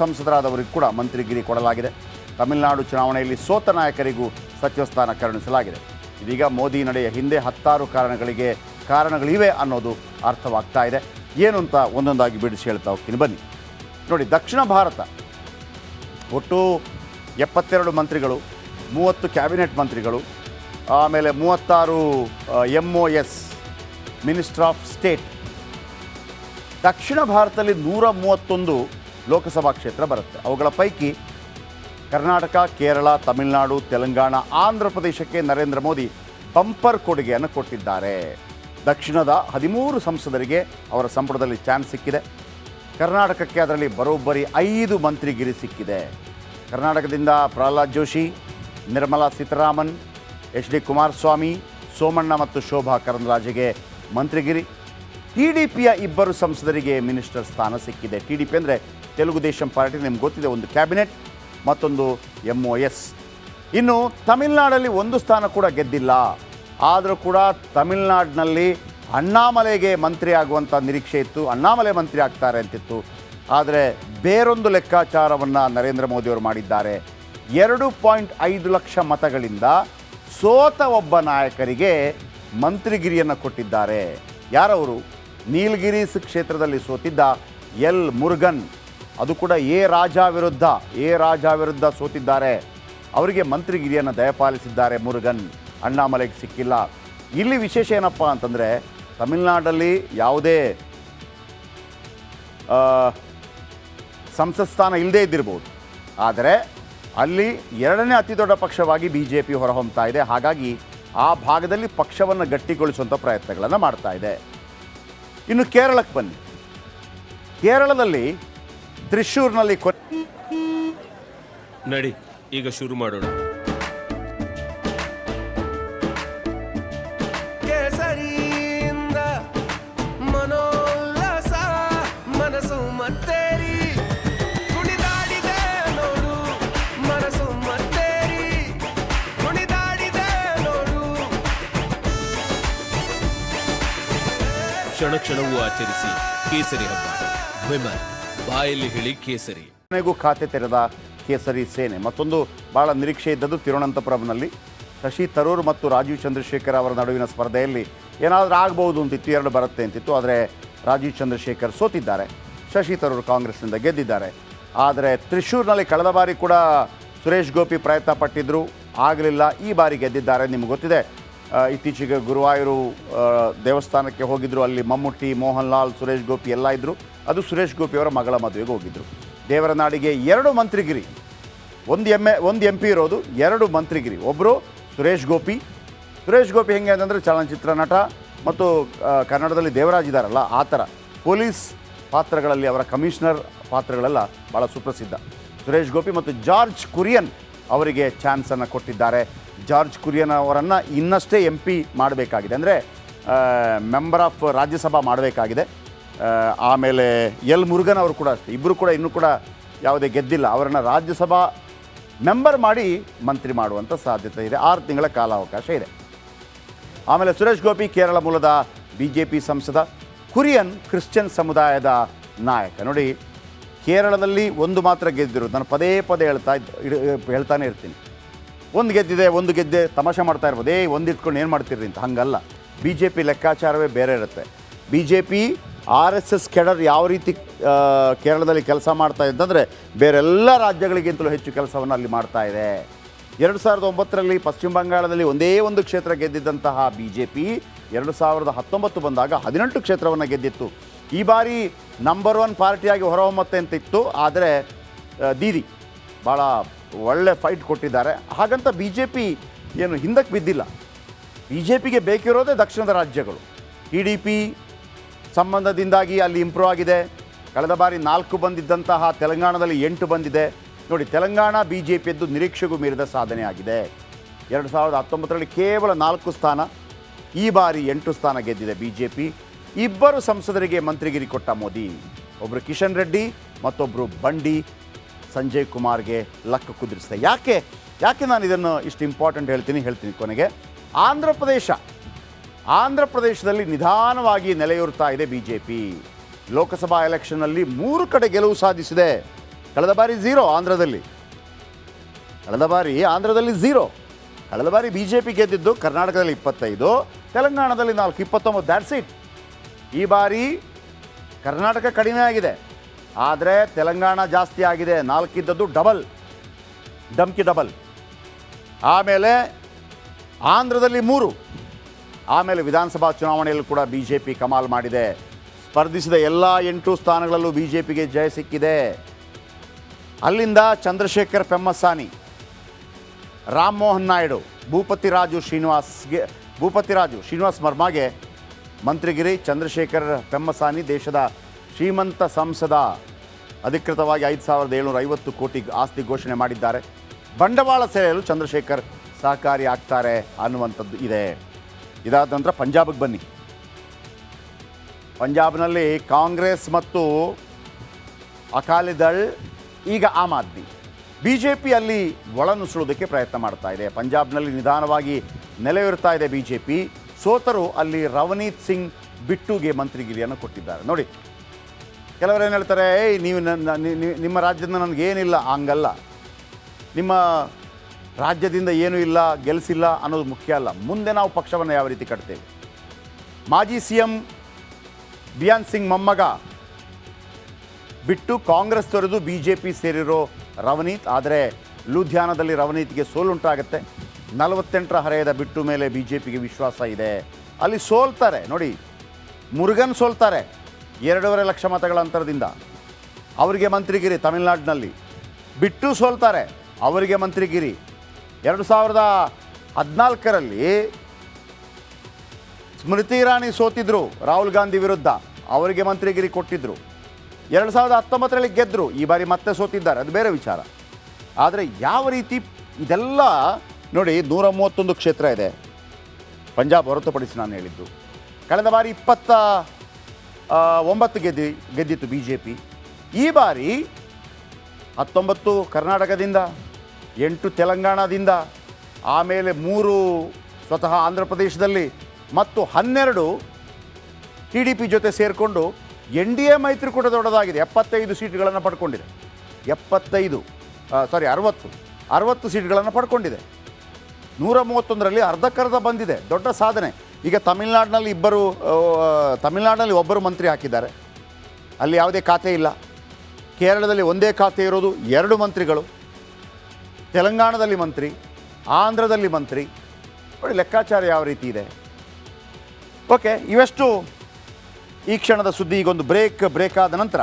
ಸಂಸದರಾದವರಿಗೂ ಕೂಡ ಮಂತ್ರಿಗಿರಿ ಕೊಡಲಾಗಿದೆ. ತಮಿಳುನಾಡು ಚುನಾವಣೆಯಲ್ಲಿ ಸೋತ ನಾಯಕರಿಗೂ ಸಚಿವ ಸ್ಥಾನ ಕರುಣಿಸಲಾಗಿದೆ. ಇದೀಗ ಮೋದಿ ನಡೆಯ ಹಿಂದೆ ಹತ್ತಾರು ಕಾರಣಗಳಿಗೆ ಕಾರಣಗಳಿವೆ ಅನ್ನೋದು ಅರ್ಥವಾಗ್ತಾ ಇದೆ. ಏನು ಅಂತ ಒಂದೊಂದಾಗಿ ಬಿಡಿಸಿ ಹೇಳ್ತಾ ಹೋಗ್ತೀನಿ. ಬನ್ನಿ. ನೋಡಿ, ದಕ್ಷಿಣ ಭಾರತ ಒಟ್ಟು ಎಪ್ಪತ್ತೆರಡು ಮಂತ್ರಿಗಳು, ಮೂವತ್ತು ಕ್ಯಾಬಿನೆಟ್ ಮಂತ್ರಿಗಳು, ಆಮೇಲೆ ಮೂವತ್ತಾರು M O S minister of state ದಕ್ಷಿಣ ಭಾರತದಲ್ಲಿ ನೂರ ಮೂವತ್ತೊಂದು ಲೋಕಸಭಾ ಕ್ಷೇತ್ರ ಬರುತ್ತೆ. ಅವುಗಳ ಪೈಕಿ ಕರ್ನಾಟಕ, ಕೇರಳ, ತಮಿಳುನಾಡು, ತೆಲಂಗಾಣ, ಆಂಧ್ರ ಪ್ರದೇಶಕ್ಕೆ ನರೇಂದ್ರ ಮೋದಿ ಬಂಪರ್ ಕೊಡುಗೆಯನ್ನು ಕೊಟ್ಟಿದ್ದಾರೆ. ದಕ್ಷಿಣದ ಹದಿಮೂರು ಸಂಸದರಿಗೆ ಅವರ ಸಂಪುಟದಲ್ಲಿ ಚಾನ್ಸ್ ಸಿಕ್ಕಿದೆ. ಕರ್ನಾಟಕಕ್ಕೆ ಅದರಲ್ಲಿ ಬರೋಬ್ಬರಿ ಐದು ಮಂತ್ರಿಗಿರಿ ಸಿಕ್ಕಿದೆ. ಕರ್ನಾಟಕದಿಂದ ಪ್ರಹ್ಲಾದ್ ಜೋಶಿ, ನಿರ್ಮಲಾ ಸೀತಾರಾಮನ್, ಎಚ್ ಡಿ ಕುಮಾರಸ್ವಾಮಿ, ಸೋಮಣ್ಣ ಮತ್ತು ಶೋಭಾ ಕರಂದ್ಲಾಜೆಗೆ ಮಂತ್ರಿಗಿರಿ. ಟಿ ಡಿ ಪಿಯ ಇಬ್ಬರು ಸಂಸದರಿಗೆ ಮಿನಿಸ್ಟರ್ ಸ್ಥಾನ ಸಿಕ್ಕಿದೆ. ಟಿ ಡಿ ಪಿ ಅಂದರೆ ತೆಲುಗು ದೇಶಂ ಪಾರ್ಟಿ ನಿಮ್ಗೆ ಗೊತ್ತಿದೆ, ಒಂದು ಕ್ಯಾಬಿನೆಟ್, ಮತ್ತೊಂದು ಎಂ ಒ ಎಸ್ ಇನ್ನು ತಮಿಳುನಾಡಲ್ಲಿ ಒಂದು ಸ್ಥಾನ ಕೂಡ ಗೆದ್ದಿಲ್ಲ. ಆದರೂ ಕೂಡ ತಮಿಳುನಾಡಿನಲ್ಲಿ ಅಣ್ಣಾಮಲೆಗೆ ಮಂತ್ರಿ ಆಗುವಂಥ ನಿರೀಕ್ಷೆ ಇತ್ತು. ಅಣ್ಣಾಮಲೆ ಮಂತ್ರಿ ಆಗ್ತಾರೆ ಅಂತಿತ್ತು. ಆದರೆ ಬೇರೊಂದು ಲೆಕ್ಕಾಚಾರವನ್ನು ನರೇಂದ್ರ ಮೋದಿಯವರು ಮಾಡಿದ್ದಾರೆ. ಎರಡು ಪಾಯಿಂಟ್ ಐದು ಲಕ್ಷ ಮತಗಳಿಂದ ಸೋತ ಒಬ್ಬ ನಾಯಕರಿಗೆ ಮಂತ್ರಿಗಿರಿಯನ್ನು ಕೊಟ್ಟಿದ್ದಾರೆ. ಯಾರವರು? ನೀಲಗಿರೀಸ್ ಕ್ಷೇತ್ರದಲ್ಲಿ ಸೋತಿದ್ದ ಎಲ್ ಮುರುಗನ್. ಅದು ಕೂಡ ಎ ರಾಜ ವಿರುದ್ಧ, ಎ ರಾಜ ವಿರುದ್ಧ ಸೋತಿದ್ದಾರೆ. ಅವರಿಗೆ ಮಂತ್ರಿಗಿರಿಯನ್ನು ದಯಪಾಲಿಸಿದ್ದಾರೆ ಮುರುಗನ್. ಅಣ್ಣಾಮಲೆಗೆ ಸಿಕ್ಕಿಲ್ಲ. ಇಲ್ಲಿ ವಿಶೇಷ ಏನಪ್ಪ ಅಂತಂದರೆ, ತಮಿಳುನಾಡಲ್ಲಿ ಯಾವುದೇ ಸಂಸತ್ ಸ್ಥಾನ ಇಲ್ಲದೇ ಇದ್ದಿರ್ಬೋದು. ಆದರೆ ಅಲ್ಲಿ ಎರಡನೇ ಅತಿ ದೊಡ್ಡ ಪಕ್ಷವಾಗಿ ಬಿ ಜೆ ಪಿ ಹೊರಹೊಮ್ತಾ ಇದೆ. ಹಾಗಾಗಿ ಆ ಭಾಗದಲ್ಲಿ ಪಕ್ಷವನ್ನು ಗಟ್ಟಿಗೊಳಿಸುವಂಥ ಪ್ರಯತ್ನಗಳನ್ನು ಮಾಡ್ತಾ ಇದೆ. ಇನ್ನು ಕೇರಳಕ್ಕೆ ಬನ್ನಿ. ಕೇರಳದಲ್ಲಿ ತ್ರಿಶೂರ್ನಲ್ಲಿ ನಡಿ ಈಗ ಶುರು ಮಾಡೋಣ. ಕ್ಷಣ ಕ್ಷಣವೂ ಆಚರಿಸಿ ಕೇಸರಿ ಹಬ್ಬ. ವಿಮಲ್. ಬಾಯಲ್ಲಿ ಹೇಳಿ ಕೇಸರಿ. ಕೊನೆಗೂ ಖಾತೆ ತೆರೆದ ಕೇಸರಿ ಸೇನೆ. ಮತ್ತೊಂದು ಬಹಳ ನಿರೀಕ್ಷೆ ಇದ್ದದ್ದು ತಿರುವನಂತಪುರಂನಲ್ಲಿ ಶಶಿ ತರೂರ್ ಮತ್ತು ರಾಜೀವ್ ಚಂದ್ರಶೇಖರ್ ಅವರ ನಡುವಿನ ಸ್ಪರ್ಧೆಯಲ್ಲಿ ಏನಾದರೂ ಆಗಬಹುದು ಅಂತಿತ್ತು ಎರಡು ಬರುತ್ತೆ ಅಂತಿತ್ತು, ಆದರೆ ರಾಜೀವ್ ಚಂದ್ರಶೇಖರ್ ಸೋತಿದ್ದಾರೆ. ಶಶಿ ತರೂರ್ ಕಾಂಗ್ರೆಸ್ನಿಂದ ಗೆದ್ದಿದ್ದಾರೆ. ಆದರೆ ತ್ರಿಶೂರ್ನಲ್ಲಿ ಕಳೆದ ಬಾರಿ ಕೂಡ ಸುರೇಶ್ ಗೋಪಿ ಪ್ರಯತ್ನ ಪಟ್ಟಿದ್ದರು ಆಗಲಿಲ್ಲ, ಈ ಬಾರಿ ಗೆದ್ದಿದ್ದಾರೆ ನಿಮ್ಗೆ ಗೊತ್ತಿದೆ. ಇತ್ತೀಚೆಗೆ ಗುರುವಾಯೂರು ದೇವಸ್ಥಾನಕ್ಕೆ ಹೋಗಿದ್ದರು ಅಲ್ಲಿ ಮಮ್ಮುಟ್ಟಿ ಮೋಹನ್ ಲಾಲ್, ಸುರೇಶ್ ಗೋಪಿ ಎಲ್ಲ ಇದ್ದರು ಅದು ಸುರೇಶ್ ಗೋಪಿ ಅವರ ಮಗಳ ಮದುವೆಗೆ ಹೋಗಿದ್ದರು ದೇವರ ನಾಡಿಗೆ ಎರಡು ಮಂತ್ರಿಗಿರಿ. ಒಂದು ಎಂ ಒಂದು ಎಂ ಪಿ ಇರೋದು ಎರಡು ಮಂತ್ರಿಗಿರಿ. ಒಬ್ಬರು ಸುರೇಶ್ ಗೋಪಿ. ಸುರೇಶ್ ಗೋಪಿ ಹೆಂಗೆ ಅಂತಂದರೆ ಚಲನಚಿತ್ರ ನಟ ಮತ್ತು ಕನ್ನಡದಲ್ಲಿ ದೇವರಾಜ್ ಇದ್ದಾರಲ್ಲ ಆ ಥರ. ಪೊಲೀಸ್ ಪಾತ್ರಗಳಲ್ಲಿ ಅವರ ಕಮಿಷನರ್ ಪಾತ್ರಗಳೆಲ್ಲ ಭಾಳ ಸುಪ್ರಸಿದ್ಧ. ಸುರೇಶ್ ಗೋಪಿ ಮತ್ತು ಜಾರ್ಜ್ ಕುರಿಯನ್ ಅವರಿಗೆ ಚಾನ್ಸನ್ನು ಕೊಟ್ಟಿದ್ದಾರೆ. ಜಾರ್ಜ್ ಕುರಿಯನ್ ಅವರನ್ನು ಇನ್ನಷ್ಟೇ ಎಂ ಪಿ ಮಾಡಬೇಕಾಗಿದೆ. ಅಂದರೆ ಮೆಂಬರ್ ಆಫ್ ರಾಜ್ಯಸಭಾ ಮಾಡಬೇಕಾಗಿದೆ. ಆಮೇಲೆ ಎಲ್ ಮುರುಗನ್ ಅವರು ಕೂಡ ಅಷ್ಟೇ. ಇಬ್ಬರು ಕೂಡ ಇನ್ನೂ ಕೂಡ ಯಾವುದೇ ಗೆದ್ದಿಲ್ಲ. ಅವರನ್ನು ರಾಜ್ಯಸಭಾ ಮೆಂಬರ್ ಮಾಡಿ ಮಂತ್ರಿ ಮಾಡುವಂಥ ಸಾಧ್ಯತೆ ಇದೆ. ಆರು ತಿಂಗಳ ಕಾಲಾವಕಾಶ ಇದೆ. ಆಮೇಲೆ ಸುರೇಶ್ ಗೋಪಿ ಕೇರಳ ಮೂಲದ ಬಿ ಜೆ ಪಿ ಸಂಸದ, ಕುರಿಯನ್ ಕ್ರಿಶ್ಚಿಯನ್ ಸಮುದಾಯದ ನಾಯಕ. ನೋಡಿ, ಕೇರಳದಲ್ಲಿ ಒಂದು ಮಾತ್ರ ಗೆದ್ದಿರೋದು. ನಾನು ಪದೇ ಪದೇ ಹೇಳ್ತಾ ಹೇಳ್ತಾನೆ ಇರ್ತೀನಿ. ಒಂದು ಗೆದ್ದಿದೆ, ಒಂದು ಗೆದ್ದೆ ತಮಾಷೆ ಮಾಡ್ತಾ ಇರ್ಬೋದು. ಏ ಒಂದು ಇಟ್ಕೊಂಡು ಏನು ಮಾಡ್ತೀರಿ ಅಂತ. ಹಂಗಲ್ಲ. ಬಿ ಜೆ ಪಿ ಲೆಕ್ಕಾಚಾರವೇ ಬೇರೆ ಇರುತ್ತೆ. B J P R S S cadre ಯಾವ ರೀತಿ ಕೇರಳದಲ್ಲಿ ಕೆಲಸ ಮಾಡ್ತಾ ಇದ್ದಂದರೆ ಬೇರೆಲ್ಲ ರಾಜ್ಯಗಳಿಗಿಂತಲೂ ಹೆಚ್ಚು ಕೆಲಸವನ್ನು ಅಲ್ಲಿ ಮಾಡ್ತಾ ಇದೆ. ಎರಡು ಸಾವಿರದ ಒಂಬತ್ತರಲ್ಲಿ ಪಶ್ಚಿಮ ಬಂಗಾಳದಲ್ಲಿ ಒಂದೇ ಒಂದು ಕ್ಷೇತ್ರ ಗೆದ್ದಿದ್ದಂತಹ ಬಿ ಜೆ ಪಿ ಎರಡು ಸಾವಿರದ ಹತ್ತೊಂಬತ್ತು ಬಂದಾಗ ಹದಿನೆಂಟು ಕ್ಷೇತ್ರವನ್ನು ಗೆದ್ದಿತ್ತು. ಈ ಬಾರಿ ನಂಬರ್ ಒನ್ ಪಾರ್ಟಿಯಾಗಿ ಹೊರಹೊಮ್ಮತ್ತೆ ಅಂತ ಇತ್ತು ಆದರೆ ದೀದಿ ಭಾಳ ಒಳ್ಳೆ ಫೈಟ್ ಕೊಟ್ಟಿದ್ದಾರೆ. ಹಾಗಂತ ಬಿ ಜೆ ಪಿ ಏನು ಹಿಂದಕ್ಕೆ ಬಿದ್ದಿಲ್ಲ. ಬಿ ಜೆ ಪಿಗೆ ಬೇಕಿರೋದೇ ದಕ್ಷಿಣದ ರಾಜ್ಯಗಳು. ಟಿ ಡಿ ಪಿ ಸಂಬಂಧದಿಂದಾಗಿ ಅಲ್ಲಿ ಇಂಪ್ರೂವ್ ಆಗಿದೆ. ಕಳೆದ ಬಾರಿ ನಾಲ್ಕು ಬಂದಿದ್ದಂತಹ ತೆಲಂಗಾಣದಲ್ಲಿ ಎಂಟು ಬಂದಿದೆ. ನೋಡಿ, ತೆಲಂಗಾಣ ಬಿ ಜೆ ಪಿಯದ್ದು ನಿರೀಕ್ಷೆಗೂ ಮೀರಿದ ಸಾಧನೆ ಆಗಿದೆ ಎರಡು ಸಾವಿರದ ಹತ್ತೊಂಬತ್ತರಲ್ಲಿ ಕೇವಲ ನಾಲ್ಕು ಸ್ಥಾನ, ಈ ಬಾರಿ ಎಂಟು ಸ್ಥಾನ ಗೆದ್ದಿದೆ ಬಿ ಜೆ ಪಿ ಇಬ್ಬರು ಸಂಸದರಿಗೆ ಮಂತ್ರಿಗಿರಿ ಕೊಟ್ಟ ಮೋದಿ. ಒಬ್ಬರು ಕಿಶನ್ ರೆಡ್ಡಿ ಮತ್ತೊಬ್ಬರು ಬಂಡಿ ಸಂಜಯ್ ಕುಮಾರ್ಗೆ ಲಕ್ಕ ಕುದುರಿಸಿದೆ. ಯಾಕೆ? ಯಾಕೆ ನಾನು ಇದನ್ನು ಇಷ್ಟು ಇಂಪಾರ್ಟೆಂಟ್ ಹೇಳ್ತೀನಿ ಹೇಳ್ತೀನಿ ಕೊನೆಗೆ. ಆಂಧ್ರ ಪ್ರದೇಶ. ಆಂಧ್ರ ಪ್ರದೇಶದಲ್ಲಿ ನಿಧಾನವಾಗಿ ನೆಲೆಯೂರ್ತಾ ಇದೆ ಬಿ ಜೆ ಪಿ ಲೋಕಸಭಾ ಎಲೆಕ್ಷನ್ನಲ್ಲಿ ಮೂರು ಕಡೆ ಗೆಲುವು ಸಾಧಿಸಿದೆ. ಕಳೆದ ಬಾರಿ ಝೀರೋ ಆಂಧ್ರದಲ್ಲಿ. ಕಳೆದ ಬಾರಿ ಆಂಧ್ರದಲ್ಲಿ ಝೀರೋ. ಕಳೆದ ಬಾರಿ ಬಿ ಜೆ ಪಿ ಗೆದ್ದಿದ್ದು ಕರ್ನಾಟಕದಲ್ಲಿ ಇಪ್ಪತ್ತೈದು, ತೆಲಂಗಾಣದಲ್ಲಿ ನಾಲ್ಕು, ಇಪ್ಪತ್ತೊಂಬತ್ತು ದ್ಯಾಟ್ಸ್ ಇಟ್ ಈ ಬಾರಿ ಕರ್ನಾಟಕ ಕಡಿಮೆ ಆಗಿದೆ. ಆದರೆ ತೆಲಂಗಾಣ ಜಾಸ್ತಿ ಆಗಿದೆ. ನಾಲ್ಕಿದ್ದದ್ದು ಡಬಲ್ ಡಮ್ಕಿ ಡಬಲ್ ಆಮೇಲೆ ಆಂಧ್ರದಲ್ಲಿ ಮೂರು. ಆಮೇಲೆ ವಿಧಾನಸಭಾ ಚುನಾವಣೆಯಲ್ಲೂ ಕೂಡ ಬಿ ಜೆ ಪಿ ಕಮಾಲ್ ಮಾಡಿದೆ. ಸ್ಪರ್ಧಿಸಿದ ಎಲ್ಲ ಎಂಟು ಸ್ಥಾನಗಳಲ್ಲೂ ಬಿ ಜೆ ಪಿಗೆ ಜಯ ಸಿಕ್ಕಿದೆ. ಅಲ್ಲಿಂದ ಚಂದ್ರಶೇಖರ್ ಪೆಮ್ಮಸಾನಿ ರಾಮಮೋಹನ್ ನಾಯ್ಡು, ಭೂಪತಿ ರಾಜು ಶ್ರೀನಿವಾಸ್ಗೆ, ಭೂಪತಿ ರಾಜು ಶ್ರೀನಿವಾಸ್ ಮರ್ಮಾಗೆ ಮಂತ್ರಿಗಿರಿ, ಚಂದ್ರಶೇಖರ್ ಪೆಮ್ಮಸಾನಿ ದೇಶದ ಶ್ರೀಮಂತ ಸಂಸದ. ಅಧಿಕೃತವಾಗಿ ಐದು ಸಾವಿರದ ಏಳ್ನೂರ ಐವತ್ತು ಕೋಟಿ ಆಸ್ತಿ ಘೋಷಣೆ ಮಾಡಿದ್ದಾರೆ. ಬಂಡವಾಳ ಸೆಳೆಯಲು ಚಂದ್ರಶೇಖರ್ ಸಹಕಾರಿ ಆಗ್ತಾರೆ ಅನ್ನುವಂಥದ್ದು ಇದೆ. ಇದಾದ ನಂತರ ಪಂಜಾಬ್ಗೆ ಬನ್ನಿ. ಪಂಜಾಬ್ನಲ್ಲಿ ಕಾಂಗ್ರೆಸ್ ಮತ್ತು ಅಕಾಲಿದಳ್ ಈಗ Aam Aadmi. B J P ಅಲ್ಲಿ ಒಳನುಸುಳೋದಕ್ಕೆ ಪ್ರಯತ್ನ ಮಾಡ್ತಾ ಇದೆ. ಪಂಜಾಬ್ನಲ್ಲಿ ನಿಧಾನವಾಗಿ ನೆಲೆಯೂರ್ತಾ ಇದೆ ಬಿ ಜೆ ಪಿ ಸೋತರು ಅಲ್ಲಿ ರವನೀತ್ ಸಿಂಗ್ ಬಿಟ್ಟುಗೆ ಮಂತ್ರಿಗಿರಿಯನ್ನು ಕೊಟ್ಟಿದ್ದಾರೆ. ನೋಡಿ, ಕೆಲವರು ಏನು ಹೇಳ್ತಾರೆ, ಏಯ್, ನೀವು ನನ್ನ ನಿಮ್ಮ ರಾಜ್ಯದಿಂದ ನನಗೇನಿಲ್ಲ, ಹಂಗಲ್ಲ. ನಿಮ್ಮ ರಾಜ್ಯದಿಂದ ಏನೂ ಇಲ್ಲ ಗೆಲ್ಲಿಸಿಲ್ಲ ಅನ್ನೋದು ಮುಖ್ಯ ಅಲ್ಲ. ಮುಂದೆ ನಾವು ಪಕ್ಷವನ್ನು ಯಾವ ರೀತಿ ಕಟ್ತೇವೆ? ಮಾಜಿ ಸಿ ಎಂ ಬಿಯಾನ್ ಸಿಂಗ್ ಮೊಮ್ಮಗ ಬಿಟ್ಟು ಕಾಂಗ್ರೆಸ್ ತೊರೆದು ಬಿ ಜೆ ಪಿ ಸೇರಿರೋ ರವನೀತ್, ಆದರೆ ಲೂಧಿಯಾನದಲ್ಲಿ ರವನೀತ್ಗೆ ಸೋಲುಂಟಾಗುತ್ತೆ. ನಲವತ್ತೆಂಟರ ಹರೆಯದ ಬಿಟ್ಟು ಮೇಲೆ ಬಿ ಜೆ ಪಿಗೆ ವಿಶ್ವಾಸ ಇದೆ. ಅಲ್ಲಿ ಸೋಲ್ತಾರೆ, ನೋಡಿ, ಮುರುಗನ್ ಸೋಲ್ತಾರೆ ಎರಡೂವರೆ ಲಕ್ಷ ಮತಗಳ ಅಂತರದಿಂದ. ಅವರಿಗೆ ಮಂತ್ರಿಗಿರಿ ತಮಿಳುನಾಡಿನಲ್ಲಿ. ಬಿಟ್ಟು ಸೋಲ್ತಾರೆ, ಅವರಿಗೆ ಮಂತ್ರಿಗಿರಿ. ಎರಡು ಸಾವಿರದ ಹದಿನಾಲ್ಕರಲ್ಲಿ ಸ್ಮೃತಿ ಇರಾನಿ ಸೋತಿದ್ರು ರಾಹುಲ್ ಗಾಂಧಿ ವಿರುದ್ಧ. ಅವರಿಗೆ ಮಂತ್ರಿಗಿರಿ ಕೊಟ್ಟಿದ್ರು. ಎರಡು ಸಾವಿರದ ಹತ್ತೊಂಬತ್ತರಲ್ಲಿ ಗೆದ್ದರು ಈ ಬಾರಿ ಮತ್ತೆ ಸೋತಿದ್ದಾರೆ. ಅದು ಬೇರೆ ವಿಚಾರ. ಆದರೆ ಯಾವ ರೀತಿ ಇದೆಲ್ಲ ನೋಡಿ ನೂರ ಮೂವತ್ತೊಂದು ಕ್ಷೇತ್ರ ಇದೆ. ಪಂಜಾಬ್ ಹೊರತುಪಡಿಸಿ ನಾನು ಹೇಳಿದ್ದು. ಕಳೆದ ಬಾರಿ ಇಪ್ಪತ್ತ ಒಂಬತ್ತು ಗೆದ್ದಿ, ಗೆದ್ದಿತ್ತು ಬಿ ಈ ಬಾರಿ ಹತ್ತೊಂಬತ್ತು ಕರ್ನಾಟಕದಿಂದ ಎಂಟು ತೆಲಂಗಾಣದಿಂದ ಆಮೇಲೆ ಮೂರು ಸ್ವತಃ ಆಂಧ್ರ ಪ್ರದೇಶದಲ್ಲಿ ಮತ್ತು ಹನ್ನೆರಡು ಟಿ ಡಿ ಪಿ ಜೊತೆ ಸೇರಿಕೊಂಡು ಎನ್ ಡಿ ಎ ಮೈತ್ರಿಕೂಟ ದೊಡ್ಡದಾಗಿದೆ. ಎಪ್ಪತ್ತೈದು ಸೀಟ್ಗಳನ್ನು ಪಡ್ಕೊಂಡಿದೆ. ಎಪ್ಪತ್ತೈದು ಸಾರಿ ಅರವತ್ತು ಅರವತ್ತು ಸೀಟ್ಗಳನ್ನು ಪಡ್ಕೊಂಡಿದೆ. ನೂರ ಮೂವತ್ತೊಂದರಲ್ಲಿ ಅರ್ಧಕ್ಕರ್ಧ ಬಂದಿದೆ. ದೊಡ್ಡ ಸಾಧನೆ. ಈಗ ತಮಿಳ್ನಾಡಿನಲ್ಲಿ ಇಬ್ಬರು ತಮಿಳ್ನಾಡಿನಲ್ಲಿ ಒಬ್ಬರು ಮಂತ್ರಿ ಹಾಕಿದ್ದಾರೆ. ಅಲ್ಲಿ ಯಾವುದೇ ಖಾತೆ ಇಲ್ಲ. ಕೇರಳದಲ್ಲಿ ಒಂದೇ ಖಾತೆ ಇರೋದು ಎರಡು ಮಂತ್ರಿಗಳು. ತೆಲಂಗಾಣದಲ್ಲಿ ಮಂತ್ರಿ, ಆಂಧ್ರದಲ್ಲಿ ಮಂತ್ರಿ. ನೋಡಿ ಲೆಕ್ಕಾಚಾರ ಯಾವ ರೀತಿ ಇದೆ? ಓಕೆ ಇವೆಷ್ಟು ಈ ಕ್ಷಣದ ಸುದ್ದಿ ಈಗೊಂದು ಬ್ರೇಕ್ ಬ್ರೇಕ್ ಆದ ನಂತರ.